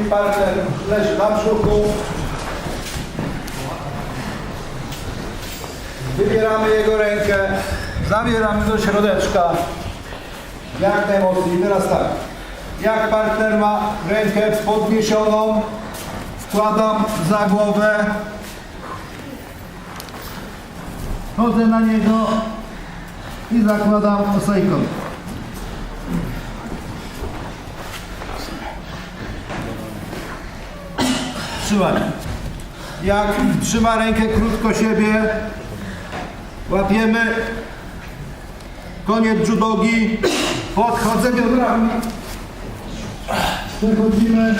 i partner leży na brzuchu. Wybieramy jego rękę, zabieramy do środeczka. Jak najmocniej. Teraz tak. Jak partner ma rękę podniesioną, wkładam za głowę. Chodzę na niego i zakładam osejką. Trzymaj. Jak trzyma rękę krótko siebie, łapiemy koniec brzudogi, podchodzę biodrami, przechodzimy,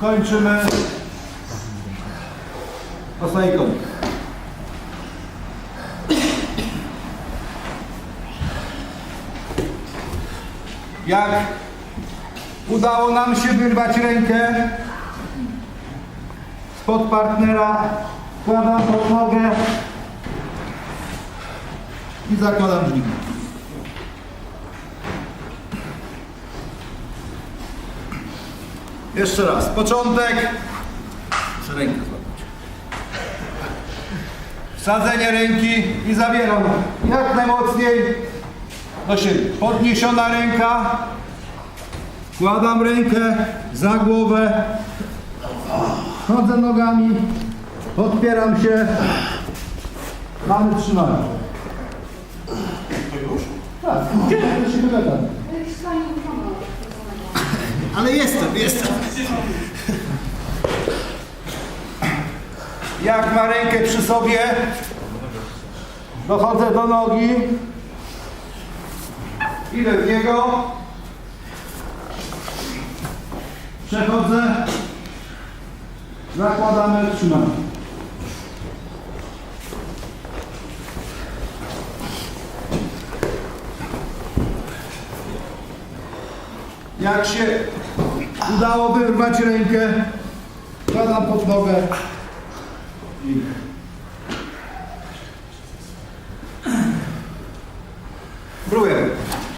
kończymy osejką. Jak udało nam się wyrwać rękę spod partnera, wkładam pod nogę i zakładam dźwignię. Jeszcze raz, początek. Muszę rękę złapać. Wsadzenie ręki i zabieram jak najmocniej do siebie. Podniesiona ręka, Wkładam rękę za głowę, chodzę nogami, podpieram się, mamy trzymanie. Tak, to się wygląda. Ale jestem, jestem. Jak ma rękę przy sobie, dochodzę do nogi, idę w niego, Przechodzę. Zakładamy, trzymamy. Jak się udało wyrwać rękę, wkładam pod nogę i próbujemy.